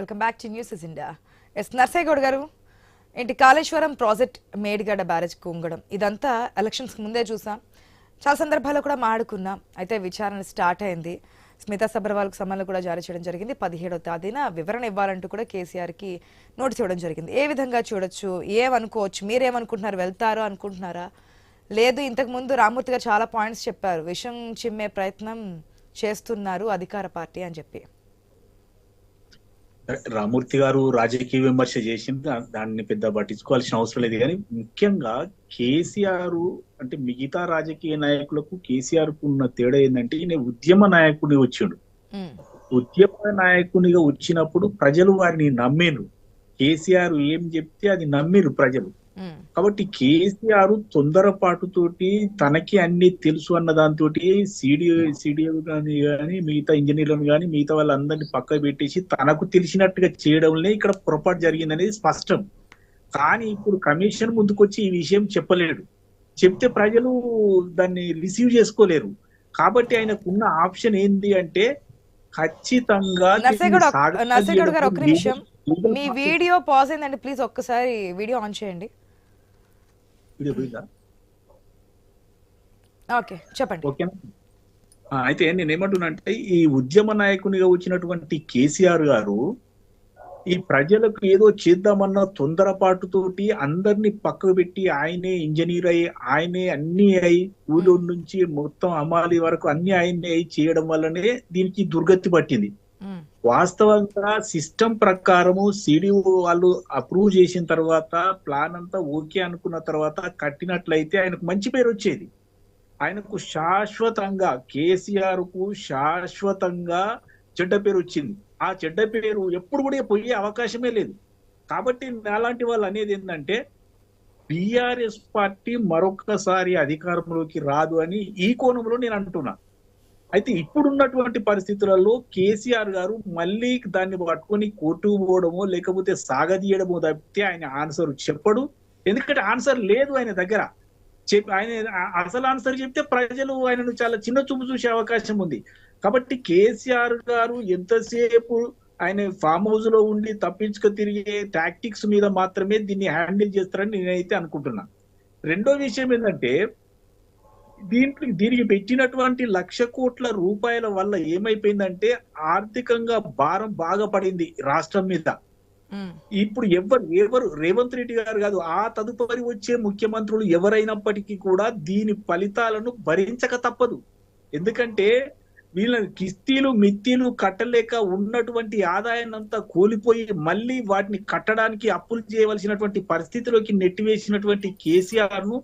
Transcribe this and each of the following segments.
Welcome back to news is India S Narsegoud గారు ఏంటి Kaleshwaram project Medigadda barrage కుంగడం. ఇదంతా ఎలక్షన్స్ ముందే చూసాం. చాలా సందర్భాల్లో కూడా మాడుకున్నాం అయితే విచారణ స్టార్ట్ అయింది. స్మితా సబర్వాల్కు సమన్లు కూడా జారీ చేయడం జరిగింది. పదిహేడవ తేదీన వివరణ ఇవ్వాలంటూ కూడా కేసీఆర్కి నోటీస్ ఇవ్వడం జరిగింది. ఏ విధంగా చూడొచ్చు? ఏమనుకోవచ్చు? మీరేమనుకుంటున్నారు? వెళ్తారో అనుకుంటున్నారా? లేదు ఇంతకు ముందు రామూర్తి గారు చాలా పాయింట్స్ చెప్పారు. విషం చిమ్మే ప్రయత్నం చేస్తున్నారు అధికార పార్టీ అని చెప్పి. రామూర్తి గారు రాజకీయ విమర్శ చేసింది దాన్ని పెద్ద పట్టించుకోవాల్సిన అవసరం లేదు. కానీ ముఖ్యంగా కేసీఆర్ అంటే మిగతా రాజకీయ నాయకులకు కేసీఆర్కు ఉన్న తేడా ఏంటంటే ఈయన ఉద్యమ నాయకుడిని వచ్చిండు. ఉద్యమ నాయకునిగా వచ్చినప్పుడు ప్రజలు వారిని నమ్మేరు. కేసీఆర్ ఏం చెప్తే అది నమ్మిరు ప్రజలు. కాబట్టి కేసీఆర్ తొందరపాటుతోటి తనకి అన్ని తెలుసు అన్న దాంతో సిడిఓ సిడిఓ కానీ కానీ మిగతా ఇంజనీర్లను కానీ మిగతా వాళ్ళందరినీ పక్క పెట్టేసి తనకు తెలిసినట్టుగా చేయడంలో ఇక్కడ పొరపాటు జరిగిందనేది స్పష్టం. కానీ ఇప్పుడు కమిషన్ ముందుకొచ్చి ఈ విషయం చెప్పలేడు. చెప్తే ప్రజలు దాన్ని రిసీవ్ చేసుకోలేరు. కాబట్టి ఆయనకున్న ఆప్షన్ ఏంది అంటే ఖచ్చితంగా మీ వీడియో పాజ్ అయిందండి ప్లీజ్ ఒక్కసారి వీడియో ఆన్ చేయండి. వీడియో పోయిందా? ఓకే చెప్పండి. ఓకేనా అయితే నేను ఏమంటున్నానంటే ఈ ఉద్యమ నాయకునిగా వచ్చినటువంటి కేసీఆర్ గారు ఈ ప్రజలకు ఏదో చేద్దామన్న తొందరపాటుతోటి అందరినీ పక్కకు పెట్టి ఆయనే ఇంజనీర్ అయి ఆయనే అన్ని అయి కూలో నుంచి మొత్తం అమాలి వరకు అన్ని ఆయనే అయి చేయడం వల్లనే దీనికి దుర్గతి పట్టింది. వాస్తవంగా సిస్టమ్ ప్రకారము సిడిఓ వాళ్ళు అప్రూవ్ చేసిన తర్వాత ప్లాన్ అంతా ఓకే అనుకున్న తర్వాత కట్టినట్లయితే ఆయనకు మంచి పేరు వచ్చేది. ఆయనకు శాశ్వతంగా కేసీఆర్కు శాశ్వతంగా చెడ్డ పేరు వచ్చింది. ఆ చెడ్డ పేరు ఎప్పుడు కూడా పోయే అవకాశమే లేదు. కాబట్టి అలాంటి వాళ్ళు అనేది ఏంటంటే బీఆర్ఎస్ పార్టీ మరొకసారి అధికారంలోకి రాదు అని ఈ కోణంలో నేను అంటున్నా. అయితే ఇప్పుడున్నటువంటి పరిస్థితులలో కేసీఆర్ గారు మళ్ళీ దాన్ని పట్టుకొని కోర్టుకు పోవడమో లేకపోతే సాగదీయడమో తప్పితే ఆయన ఆన్సర్ చెప్పడు. ఎందుకంటే ఆన్సర్ లేదు ఆయన దగ్గర. చెప్ ఆయన అసలు ఆన్సర్ చెప్తే ప్రజలు ఆయనను చాలా చిన్న చూపు చూసే అవకాశం ఉంది. కాబట్టి కేసీఆర్ గారు ఎంతసేపు ఆయన ఫామ్ హౌస్లో ఉండి తప్పించుకు తిరిగే టాక్టిక్స్ మీద మాత్రమే దీన్ని హ్యాండిల్ చేస్తారని నేనైతే అనుకుంటున్నాను రెండో విషయం ఏంటంటే దీంట్లో దీనికి పెట్టినటువంటి లక్ష కోట్ల రూపాయల వల్ల ఏమైపోయిందంటే ఆర్థికంగా భారం బాగా పడింది రాష్ట్రం మీద. ఇప్పుడు ఎవరు ఎవరు రేవంత్ రెడ్డి గారు కాదు ఆ తదుపరి వచ్చే ముఖ్యమంత్రులు ఎవరైనప్పటికీ కూడా దీని ఫలితాలను భరించక తప్పదు. ఎందుకంటే వీళ్ళ కిస్తీలు మిత్తీలు కట్టలేక ఉన్నటువంటి ఆదాయాన్ని అంతా కోల్పోయి మళ్ళీ వాటిని కట్టడానికి అప్పులు చేయవలసినటువంటి పరిస్థితిలోకి నెట్టివేసినటువంటి కేసీఆర్ను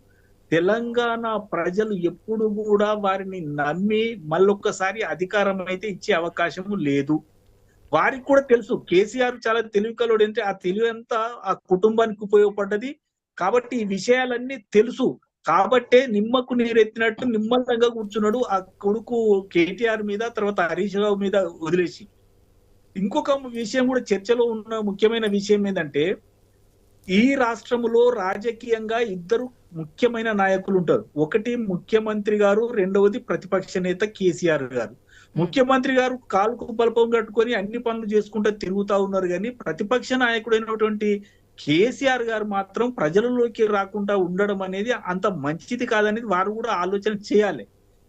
తెలంగాణ ప్రజలు ఎప్పుడు కూడా వారిని నమ్మి మళ్ళొక్కసారి అధికారం అయితే ఇచ్చే అవకాశం లేదు. వారికి కూడా తెలుసు కేసీఆర్ చాలా తెలివి కలోడు అంటే ఆ తెలివి అంతా ఆ కుటుంబానికి ఉపయోగపడ్డది. కాబట్టి ఈ విషయాలన్నీ తెలుసు. కాబట్టే నిమ్మకు నీరెత్తినట్టు నిమ్మలంగా కూర్చున్నాడు ఆ కొడుకు కేటీఆర్ మీద తర్వాత హరీష్ రావు మీద వదిలేసి. ఇంకొక విషయం కూడా చర్చలో ఉన్న ముఖ్యమైన విషయం ఏంటంటే ఈ రాష్ట్రములో రాజకీయంగా ఇద్దరు ముఖ్యమైన నాయకులు ఉంటారు. ఒకటి ముఖ్యమంత్రి గారు రెండవది ప్రతిపక్ష నేత కేసీఆర్ గారు. ముఖ్యమంత్రి గారు కాలుకు బల్పం కట్టుకొని అన్ని పనులు చేసుకుంటూ తిరుగుతా ఉన్నారు కానీ ప్రతిపక్ష నాయకుడైనటువంటి కేసీఆర్ గారు మాత్రం ప్రజలలోకి రాకుండా ఉండడం అనేది అంత మంచిది కాదనేది వారు కూడా ఆలోచన చేయాలి.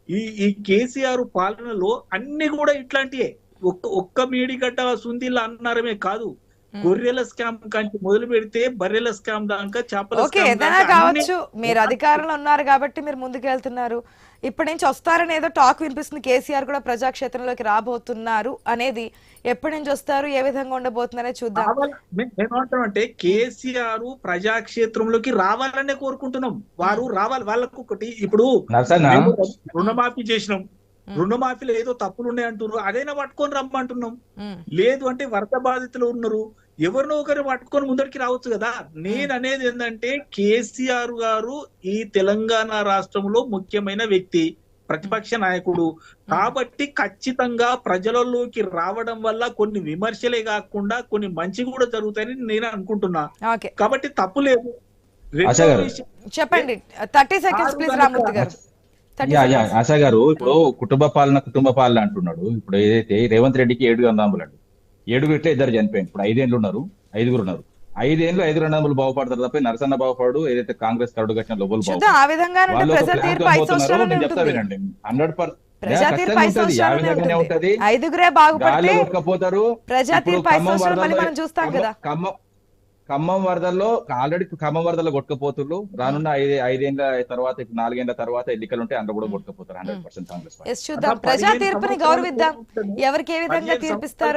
ఈ ఈ కేసీఆర్ పాలనలో అన్ని కూడా ఇట్లాంటివే ఒక్క ఒక్క మేడిగడ్డ సుందిలా అన్నారమే కాదు. గొర్రెల స్కామ్ కంచి మొదలు పెడితే బర్రెల స్కామ్ దాకా చేపల ఓకే ఏదైనా కావచ్చు. మీరు అధికారంలో ఉన్నారు కాబట్టి మీరు ముందుకు వెళ్తున్నారు ఇప్పటి నుంచి వస్తారని ఏదో టాక్ వినిపిస్తుంది. కేసీఆర్ కూడా ప్రజాక్షేత్రంలోకి రాబోతున్నారు అనేది ఎప్పటి నుంచి వస్తారు ఏ విధంగా ఉండబోతున్నారో చూద్దాం. మేమేమంటామంటే కేసీఆర్ ప్రజాక్షేత్రంలోకి రావాలనే కోరుకుంటున్నాం. వారు రావాలి. వాళ్ళకు ఒకటి ఇప్పుడు రుణమాఫీ చేసినాం. రుణమాఫీలో ఏదో తప్పులు ఉన్నాయి అంటున్నారు. అదైనా పట్టుకొని రమ్మంటున్నాం. లేదు అంటే వరద బాధితులు ఉన్నారు. ఎవరినో ఒకరు పట్టుకొని ముందరికి రావచ్చు కదా. నేను అనేది ఏంటంటే కేసీఆర్ గారు ఈ తెలంగాణ రాష్ట్రంలో ముఖ్యమైన వ్యక్తి ప్రతిపక్ష నాయకుడు. కాబట్టి ఖచ్చితంగా ప్రజలలోకి రావడం వల్ల కొన్ని విమర్శలే కాకుండా కొన్ని మంచి కూడా జరుగుతాయని నేను అనుకుంటున్నా. ఓకే. కాబట్టి తప్పు లేదు. చెప్పండి. థర్టీ సెకండ్స్ ప్లీజ్ రామూర్తి గారు. ఆశా గారు ఇప్పుడు కుటుంబ పాలన కుటుంబ పాలన అంటున్నాడు. ఇప్పుడు ఏదైతే రేవంత్ రెడ్డికి ఏడు గంధాములండి ఏడుగురు ఇట్లా ఇద్దరు చనిపోయింది ఇప్పుడు ఐదేళ్ళు ఉన్నారు ఐదుగురు ఉన్నారు. ఐదేళ్ళు ఐదు రెండు వందలు బాగుపడతారు తప్ప నరసన్న బాగుపడు ఏదైతే కాంగ్రెస్ కరడు కట్టిన లోపల నేను చెప్తా ఉంటుంది. వినండి. హండ్రెడ్ ప్రజా తీర్పు ఐదు సంవత్సరాలనే ఉంటుంది. ఉంటుంది ఐదుగురే బాగుపడితే ప్రజా తీర్పు ఐదు సంవత్సరాలు మళ్ళీ మనం చూస్తాం కదా. ఖమ్మం వరదల్లో ఆల్రెడీ ఖమ్మం వరదల్లో కొట్టుకపోతున్నారు రానున్న ఐదు ఐదేళ్ళ తర్వాత ఇప్పుడు నాలుగేళ్ళ తర్వాత ఎన్నికలు ఉంటే అందులో కూడా కొట్టుకపోతారు హండ్రెడ్ పర్సెంట్ కాంగ్రెస్ చూద్దాం. ప్రజా తీర్పుని గౌరవిద్దాం. ఎవరికి ఏ విధంగా తీర్పిస్తారో?